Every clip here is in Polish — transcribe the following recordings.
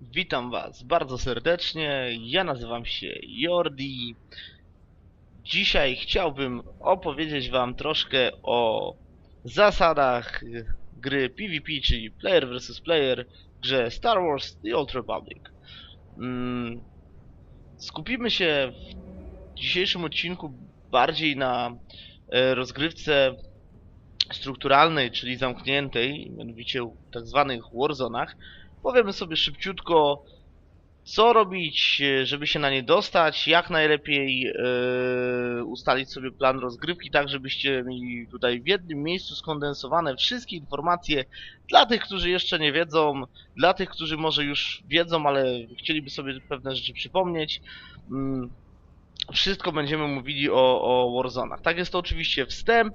Witam Was bardzo serdecznie. Ja nazywam się Jordi. Dzisiaj chciałbym opowiedzieć Wam troszkę o zasadach gry PvP, czyli Player vs Player grze Star Wars The Old Republic. Mm, Skupimy się w dzisiejszym odcinku bardziej na e, rozgrywce strukturalnej, czyli zamkniętej, mianowicie tak zwanych warzonach. Powiemy sobie szybciutko, co robić, e, żeby się na nie dostać, jak najlepiej e, ustalić sobie plan rozgrywki, tak żebyście mieli tutaj w jednym miejscu skondensowane wszystkie informacje dla tych, którzy jeszcze nie wiedzą, dla tych, którzy może już wiedzą, ale chcieliby sobie pewne rzeczy przypomnieć. Mm, wszystko będziemy mówili o, o Warzonach. Tak jest to oczywiście wstęp,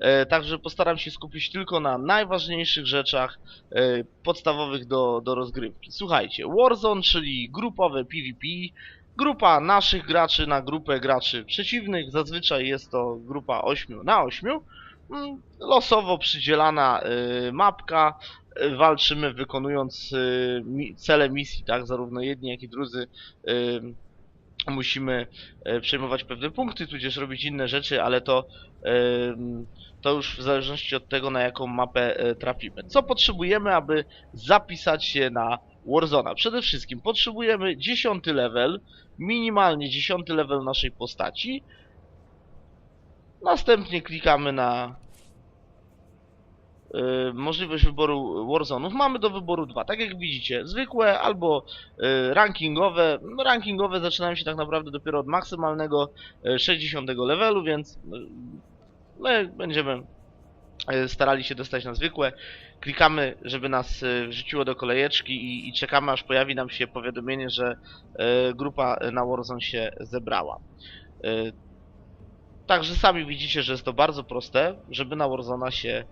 e, także postaram się skupić tylko na najważniejszych rzeczach e, podstawowych do, do rozgrywki. Słuchajcie, Warzone, czyli grupowe PvP, grupa naszych graczy na grupę graczy przeciwnych, zazwyczaj jest to grupa 8 na 8, mm, losowo przydzielana e, mapka, e, walczymy wykonując e, cele misji, tak, zarówno jedni jak i drudzy e, musimy e, przejmować pewne punkty, tudzież robić inne rzeczy, ale to, to już w zależności od tego, na jaką mapę e, trafimy. Co potrzebujemy, aby zapisać się na Warzona? Przede wszystkim potrzebujemy 10 level, minimalnie 10 level naszej postaci. Następnie klikamy na możliwość wyboru Warzonów. Mamy do wyboru dwa, tak jak widzicie, zwykłe albo e, rankingowe. No, rankingowe zaczynają się tak naprawdę dopiero od maksymalnego e, 60 levelu, więc my będziemy starali się dostać na zwykłe. Klikamy, żeby nas wrzuciło do kolejeczki i, i czekamy aż pojawi nam się powiadomienie, że grupa na Warzone się zebrała. Także sami widzicie, że jest to bardzo proste, żeby na Warzona się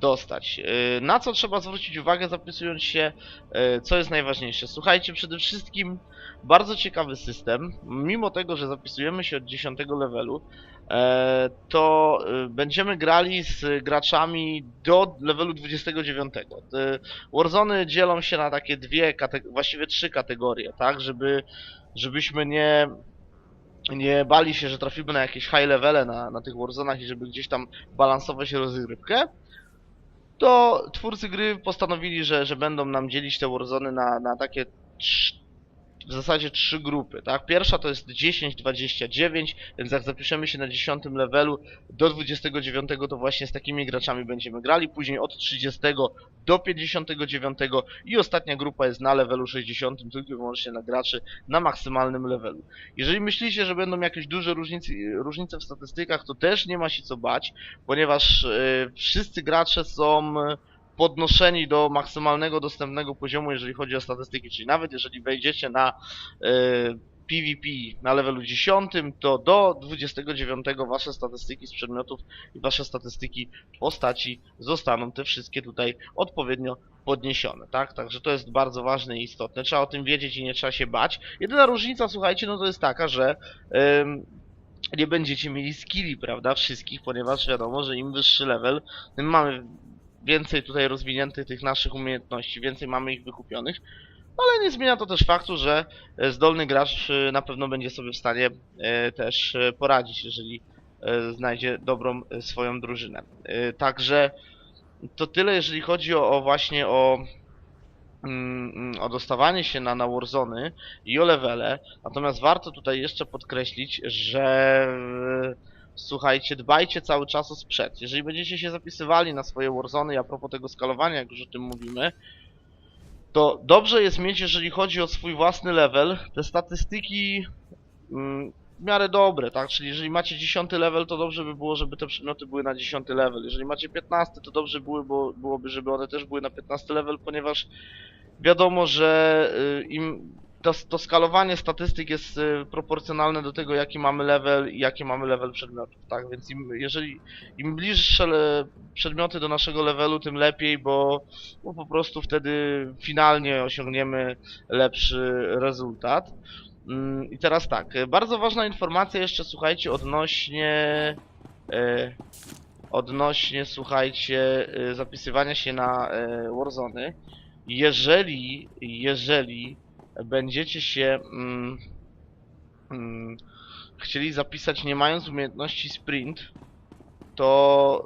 dostać. Yy, Na co trzeba zwrócić uwagę zapisując się, yy, co jest najważniejsze? Słuchajcie, przede wszystkim bardzo ciekawy system. Mimo tego, że zapisujemy się od 10 levelu, e, to y, będziemy grali z graczami do levelu 29. Te Warzony dzielą się na takie dwie, właściwie trzy kategorie, tak? Żeby, żebyśmy nie nie bali się, że trafimy na jakieś high levele na, na tych Warzonach i żeby gdzieś tam balansować rozgrywkę, to twórcy gry postanowili, że, że będą nam dzielić te Warzony na, na takie w zasadzie trzy grupy, tak? Pierwsza to jest 10-29, więc jak zapiszemy się na 10 levelu do 29 to właśnie z takimi graczami będziemy grali, później od 30 do 59 i ostatnia grupa jest na levelu 60, tylko i wyłącznie na graczy na maksymalnym levelu. Jeżeli myślicie, że będą jakieś duże różnice, różnice w statystykach, to też nie ma się co bać, ponieważ e, wszyscy gracze są e, podnoszeni do maksymalnego dostępnego poziomu, jeżeli chodzi o statystyki, czyli nawet jeżeli wejdziecie na e, PvP na levelu 10, to do 29 wasze statystyki z przedmiotów i wasze statystyki postaci zostaną te wszystkie tutaj odpowiednio podniesione, tak? Także to jest bardzo ważne i istotne. Trzeba o tym wiedzieć i nie trzeba się bać. Jedyna różnica, słuchajcie, no to jest taka, że nie będziecie mieli skilli, prawda, wszystkich, ponieważ wiadomo, że im wyższy level, tym mamy więcej tutaj rozwiniętych tych naszych umiejętności, więcej mamy ich wykupionych. Ale nie zmienia to też faktu, że e, zdolny gracz e, na pewno będzie sobie w stanie e, też poradzić, jeżeli znajdzie dobrą swoją drużynę. Także to tyle, jeżeli chodzi o, właśnie o, mm, o dostawanie się na, na i o levele. Natomiast warto tutaj jeszcze podkreślić, że słuchajcie, dbajcie cały czas o sprzęt. Jeżeli będziecie się zapisywali na swoje Warzony, i a propos tego skalowania, jak już o tym mówimy, to dobrze jest mieć, jeżeli chodzi o swój własny level, te statystyki mm, w miarę dobre, tak? Czyli jeżeli macie 10 level, to dobrze by było, żeby te przedmioty były na 10 level. Jeżeli macie 15, to dobrze były, bo, byłoby, żeby one też były na 15 level, ponieważ wiadomo, że y, im to, to skalowanie statystyk jest y, proporcjonalne do tego, jaki mamy level i jaki mamy level przedmiotów, tak? Więc im, jeżeli im bliższe przedmioty do naszego levelu, tym lepiej, bo, bo po prostu wtedy finalnie osiągniemy lepszy rezultat. Mm, I teraz tak, bardzo ważna informacja jeszcze, słuchajcie, odnośnie e, odnośnie, słuchajcie, e, zapisywania się na e, Warzony. Jeżeli, jeżeli będziecie się mm, mm, chcieli zapisać nie mając umiejętności sprint, to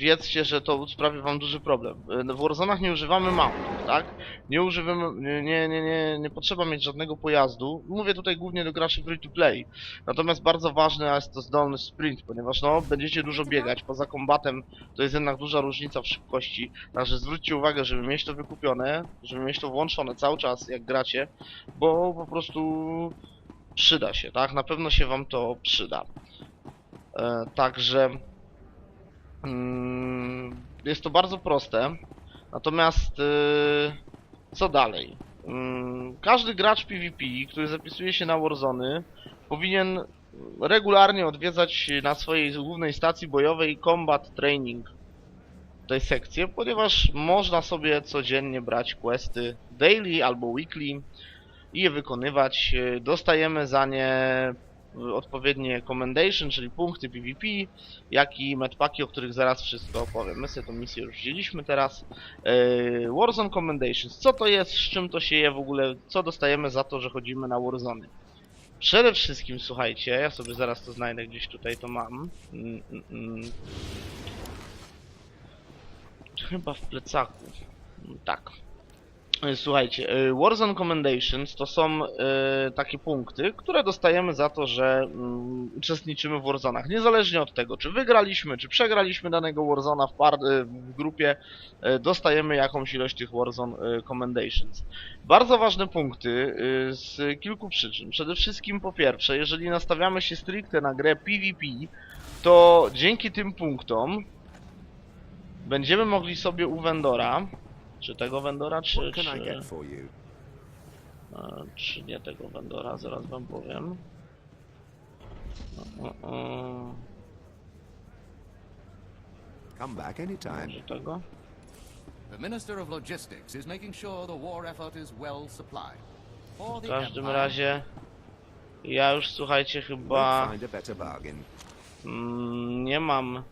wiedzcie, że to sprawi wam duży problem. Y, W Warzonach nie używamy mountów, tak? Nie używamy, nie, nie, nie, nie, potrzeba mieć żadnego pojazdu. Mówię tutaj głównie do graczy free to play. Natomiast bardzo ważny jest to zdolny sprint, ponieważ no, będziecie dużo biegać. Poza kombatem to jest jednak duża różnica w szybkości. Także zwróćcie uwagę, żeby mieć to wykupione, żeby mieć to włączone cały czas jak gracie, bo po prostu przyda się, tak? Na pewno się wam to przyda. E, także jest to bardzo proste. Natomiast y, co dalej? Mm, każdy gracz PvP, który zapisuje się na Warzony, powinien regularnie odwiedzać na swojej głównej stacji bojowej Combat Training tej sekcję, ponieważ można sobie codziennie brać questy daily albo weekly i je wykonywać. Y, Dostajemy za nie odpowiednie commendation, czyli punkty PvP, jak i medpaki, o których zaraz wszystko opowiem. My sobie tą misję już wzięliśmy teraz. Yy, Warzone Commendations. Co to jest, z czym to się je w ogóle, co dostajemy za to, że chodzimy na Warzony? Przede wszystkim, słuchajcie, ja sobie zaraz to znajdę, gdzieś tutaj to mam. Mm, mm, mm. Chyba w plecaku. Tak. Słuchajcie, e, Warzone Commendations to są e, takie punkty, które dostajemy za to, że mm, uczestniczymy w Warzonach. Niezależnie od tego, czy wygraliśmy, czy przegraliśmy danego Warzona w, e, w grupie, dostajemy jakąś ilość tych Warzone Commendations. Bardzo ważne punkty z kilku przyczyn. Przede wszystkim po pierwsze, jeżeli nastawiamy się stricte na grę PvP, to dzięki tym punktom będziemy mogli sobie u vendora, czy tego vendora, czy, czy, e, czy nie tego vendora, zaraz wam powiem. O, o, o, Come back anytime. może tego? The Minister of Logistics is making sure the war effort is well supplied. W każdym razie ja już słuchajcie chyba a mm, nie mam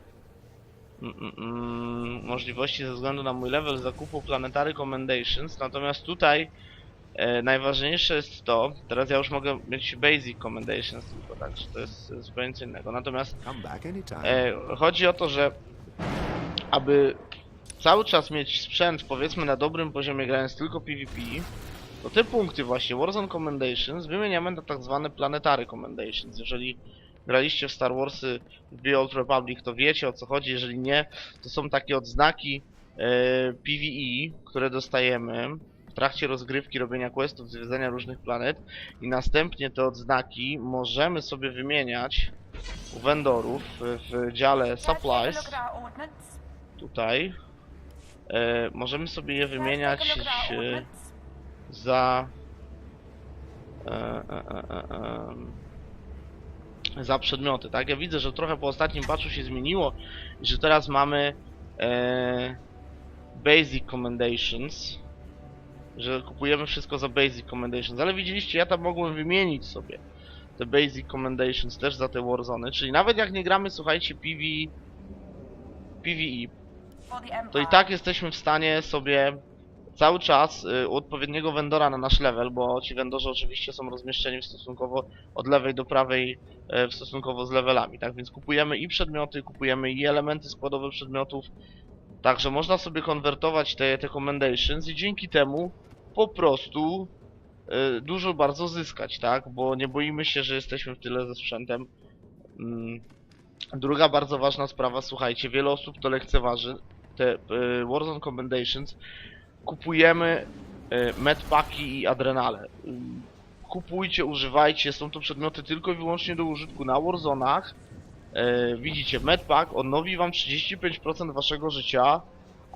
mm, mm, mm, możliwości ze względu na mój level zakupu Planetary Commendations, natomiast tutaj e, najważniejsze jest to, teraz ja już mogę mieć Basic Commendations tylko, także to jest zupełnie co innego, natomiast. E, chodzi o to, że aby cały czas mieć sprzęt powiedzmy na dobrym poziomie grając tylko PvP, to te punkty właśnie Warzone Commendations wymieniamy na tak zwane Planetary Commendations. Jeżeli graliście w Star Warsy w The Old Republic, to wiecie o co chodzi, jeżeli nie, to są takie odznaki e, PvE, które dostajemy w trakcie rozgrywki, robienia questów, zwiedzania różnych planet. I następnie te odznaki możemy sobie wymieniać u vendorów w dziale supplies. tutaj. E, możemy sobie je wymieniać e, za e, e, e, e, em, za przedmioty, tak? Ja widzę, że trochę po ostatnim patchu się zmieniło i że teraz mamy e, basic commendations że kupujemy wszystko za basic commendations, ale widzieliście, ja tam mogłem wymienić sobie te basic commendations też za te warzony, czyli nawet jak nie gramy, słuchajcie, PV PvE, to i tak jesteśmy w stanie sobie cały czas y, u odpowiedniego vendora na nasz level, bo ci vendorzy oczywiście są rozmieszczeni stosunkowo od lewej do prawej e, w stosunkowo z levelami, tak więc kupujemy i przedmioty, kupujemy i elementy składowe przedmiotów, także można sobie konwertować te, te commendations i dzięki temu po prostu y, dużo bardzo zyskać, tak, bo nie boimy się, że jesteśmy w tyle ze sprzętem. Mm. Druga bardzo ważna sprawa, słuchajcie, wiele osób to lekceważy, te y, Warzone Commendations, kupujemy y, medpaki i adrenale. Kupujcie, używajcie, są to przedmioty tylko i wyłącznie do użytku na Warzonach. Y, widzicie, medpack odnowi wam 35% waszego życia,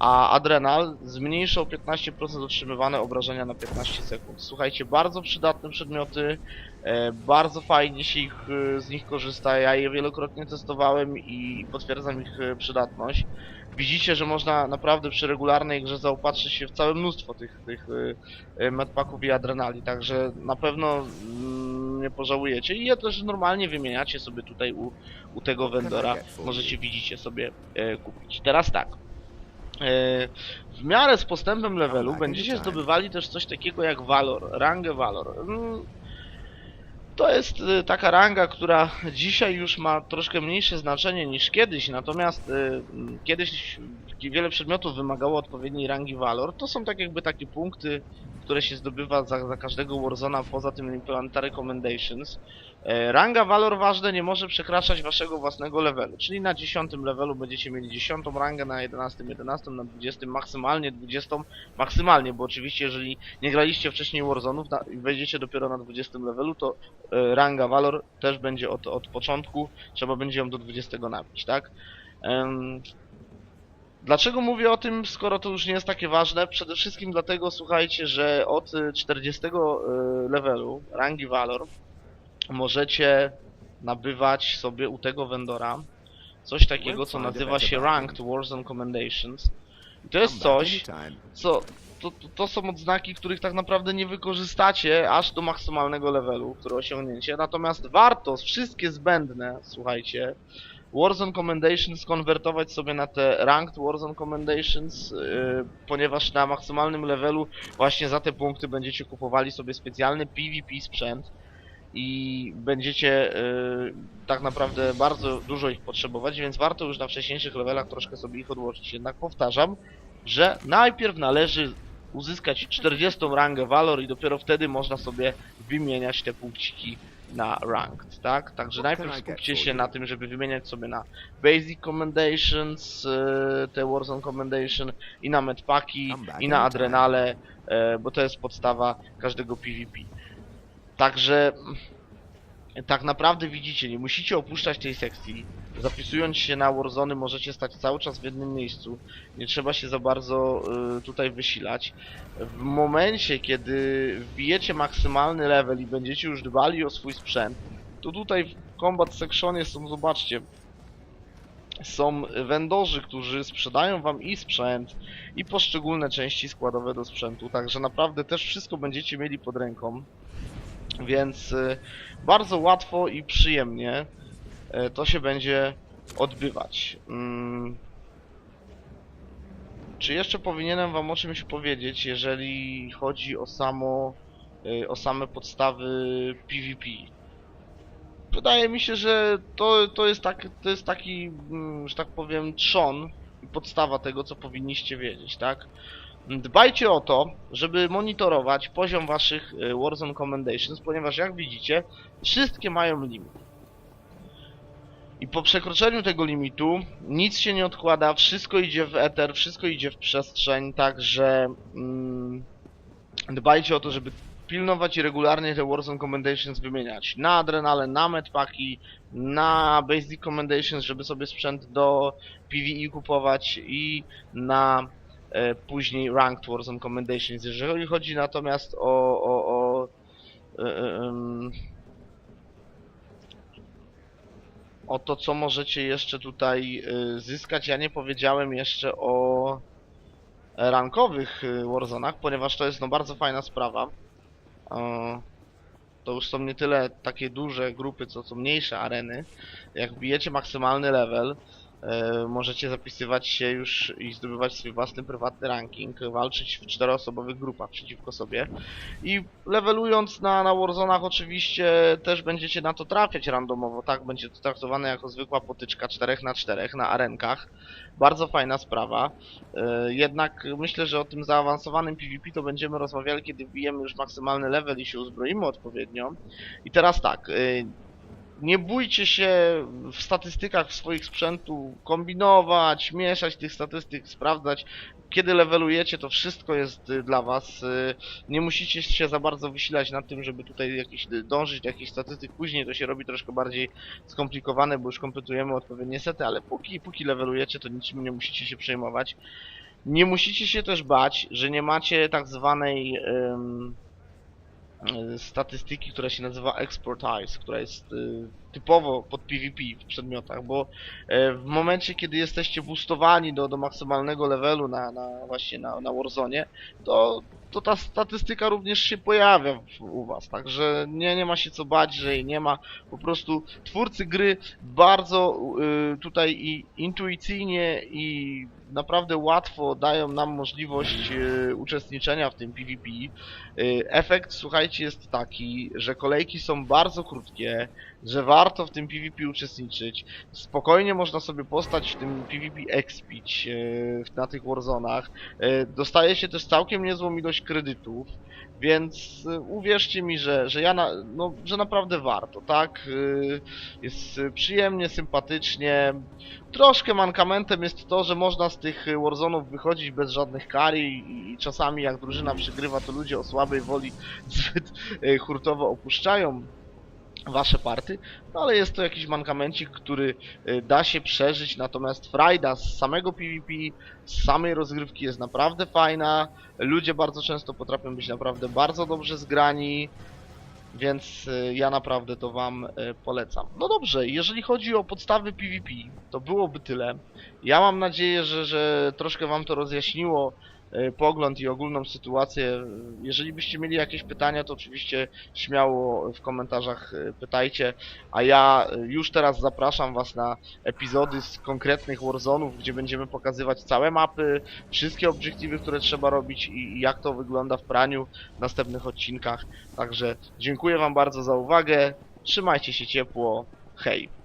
a adrenal zmniejsza o 15% otrzymywane obrażenia na 15 sekund. Słuchajcie, bardzo przydatne przedmioty, e, bardzo fajnie się ich, e, z nich korzysta, ja je wielokrotnie testowałem i potwierdzam ich e, przydatność. Widzicie, że można naprawdę przy regularnej grze zaopatrzyć się w całe mnóstwo tych, tych e, e, medpacków i adrenali, także na pewno mm, nie pożałujecie. I je też normalnie wymieniacie sobie tutaj u, u tego vendora, możecie widzicie sobie e, kupić. Teraz tak, E, W miarę z postępem levelu będziecie zdobywali też coś takiego jak Valor, rangę Valor. To jest y, taka ranga, która dzisiaj już ma troszkę mniejsze znaczenie niż kiedyś, natomiast y, mm, kiedyś wiele przedmiotów wymagało odpowiedniej rangi Valor. To są tak jakby takie punkty, które się zdobywa za, za każdego Warzona poza tym Planetary Commendations. E, Ranga Valor ważne nie może przekraczać waszego własnego levelu, czyli na 10 levelu będziecie mieli 10 rangę, na 11, 11, na 20 maksymalnie 20, maksymalnie, bo oczywiście jeżeli nie graliście wcześniej Warzonów na, i wejdziecie dopiero na 20 levelu, to ranga Valor też będzie od, od początku, trzeba będzie ją do 20 nabić, tak? Dlaczego mówię o tym, skoro to już nie jest takie ważne? Przede wszystkim dlatego, słuchajcie, że od y, 40 y, levelu rangi Valor możecie nabywać sobie u tego vendora coś takiego, co nazywa się Ranked Warzone Commendations. I to jest coś, co to, to, to są odznaki, których tak naprawdę nie wykorzystacie aż do maksymalnego levelu, które osiągnięcie. Natomiast warto wszystkie zbędne, słuchajcie, Warzone Commendations konwertować sobie na te Ranked Warzone Commendations, yy, ponieważ na maksymalnym levelu właśnie za te punkty będziecie kupowali sobie specjalny PvP sprzęt i będziecie yy, tak naprawdę bardzo dużo ich potrzebować, więc warto już na wcześniejszych levelach troszkę sobie ich odłożyć. Jednak powtarzam, że najpierw należy uzyskać 40 rangę Valor i dopiero wtedy można sobie wymieniać te punkciki na ranked, tak? Także What najpierw get skupcie się na tym, żeby wymieniać sobie na Basic Commendations, e, te Warzone Commendation i na Medpaki i na. Adrenale, e, bo to jest podstawa każdego PvP. Także tak naprawdę widzicie, nie musicie opuszczać tej sekcji. Zapisując się na Warzony możecie stać cały czas w jednym miejscu. Nie trzeba się za bardzo y, tutaj wysilać. W momencie, kiedy wbijecie maksymalny level i będziecie już dbali o swój sprzęt, to tutaj w Combat Sectionie są, zobaczcie, są vendorzy, którzy sprzedają wam i sprzęt, i poszczególne części składowe do sprzętu, także naprawdę też wszystko będziecie mieli pod ręką. Więc y, bardzo łatwo i przyjemnie to się będzie odbywać. Mm. Czy jeszcze powinienem wam o czymś powiedzieć, jeżeli chodzi o samo y, o same podstawy PvP? Wydaje mi się, że to, to, jest, tak, to jest taki, mm, że tak powiem, trzon i podstawa tego, co powinniście wiedzieć, tak? Dbajcie o to, żeby monitorować poziom waszych y, Warzone Commendations, ponieważ jak widzicie, wszystkie mają limit. I po przekroczeniu tego limitu nic się nie odkłada, wszystko idzie w ether, wszystko idzie w przestrzeń, także mm, dbajcie o to, żeby pilnować i regularnie te Warzone Commendations wymieniać. Na Adrenale, na Medpaki, na Basic Commendations, żeby sobie sprzęt do PvE kupować i na e, później Ranked Warzone Commendations. Jeżeli chodzi natomiast o, o, o e, e, o to, co możecie jeszcze tutaj y, zyskać. Ja nie powiedziałem jeszcze o rankowych y, Warzonach, ponieważ to jest no bardzo fajna sprawa. To już są nie tyle takie duże grupy, co są mniejsze areny. Jak bijecie maksymalny level, możecie zapisywać się już i zdobywać swój własny prywatny ranking, walczyć w czteroosobowych grupach przeciwko sobie. I levelując na, na Warzonach oczywiście też będziecie na to trafiać randomowo, tak? Będzie to traktowane jako zwykła potyczka 4 na 4 na arenkach. Bardzo fajna sprawa. E, Jednak myślę, że o tym zaawansowanym PvP to będziemy rozmawiali, kiedy wbijemy już maksymalny level i się uzbroimy odpowiednio. I teraz tak, e, nie bójcie się w statystykach swoich sprzętu kombinować, mieszać tych statystyk, sprawdzać. Kiedy levelujecie, to wszystko jest y, dla was. y, Nie musicie się za bardzo wysilać nad tym, żeby tutaj jakiś, y, dążyć do jakichś statystyk. Później to się robi troszkę bardziej skomplikowane, bo już kompletujemy odpowiednie sety, ale póki, póki levelujecie, to niczym nie musicie się przejmować. Nie musicie się też bać, że nie macie tak zwanej statystyki, która się nazywa Expertise, która jest y, typowo pod PvP w przedmiotach, bo e, w momencie, kiedy jesteście boostowani do, do maksymalnego levelu na, na właśnie na, na Warzone, to, to ta statystyka również się pojawia w, u was, także nie, nie ma się co bać, że jej nie ma, po prostu twórcy gry bardzo y, tutaj i intuicyjnie i naprawdę łatwo dają nam możliwość y, uczestniczenia w tym PvP. Y, efekt, słuchajcie, jest taki, że kolejki są bardzo krótkie, że warto w tym PvP uczestniczyć. Spokojnie można sobie postać w tym PvP expić y, na tych Warzonach. Y, dostaje się też całkiem niezłą ilość kredytów. Więc y, uwierzcie mi, że, że ja na, no, że naprawdę warto, tak? Jest przyjemnie, sympatycznie. Troszkę mankamentem jest to, że można z tych Warzonów wychodzić bez żadnych kar i, i czasami jak drużyna przegrywa, to ludzie o słabej woli zbyt hurtowo opuszczają wasze party, no ale jest to jakiś mankamencik, który y, da się przeżyć, natomiast frajda z samego PvP, z samej rozgrywki jest naprawdę fajna, ludzie bardzo często potrafią być naprawdę bardzo dobrze zgrani, więc y, ja naprawdę to wam y, polecam. No dobrze, jeżeli chodzi o podstawy PvP, to byłoby tyle. Ja mam nadzieję, że, że troszkę wam to rozjaśniło pogląd i ogólną sytuację. Jeżeli byście mieli jakieś pytania, to oczywiście śmiało w komentarzach y, pytajcie, a ja y, już teraz zapraszam was na epizody z konkretnych Warzonów, gdzie będziemy pokazywać całe mapy, wszystkie obiektywy, które trzeba robić i jak to wygląda w praniu w następnych odcinkach. Także dziękuję wam bardzo za uwagę, trzymajcie się ciepło, hej!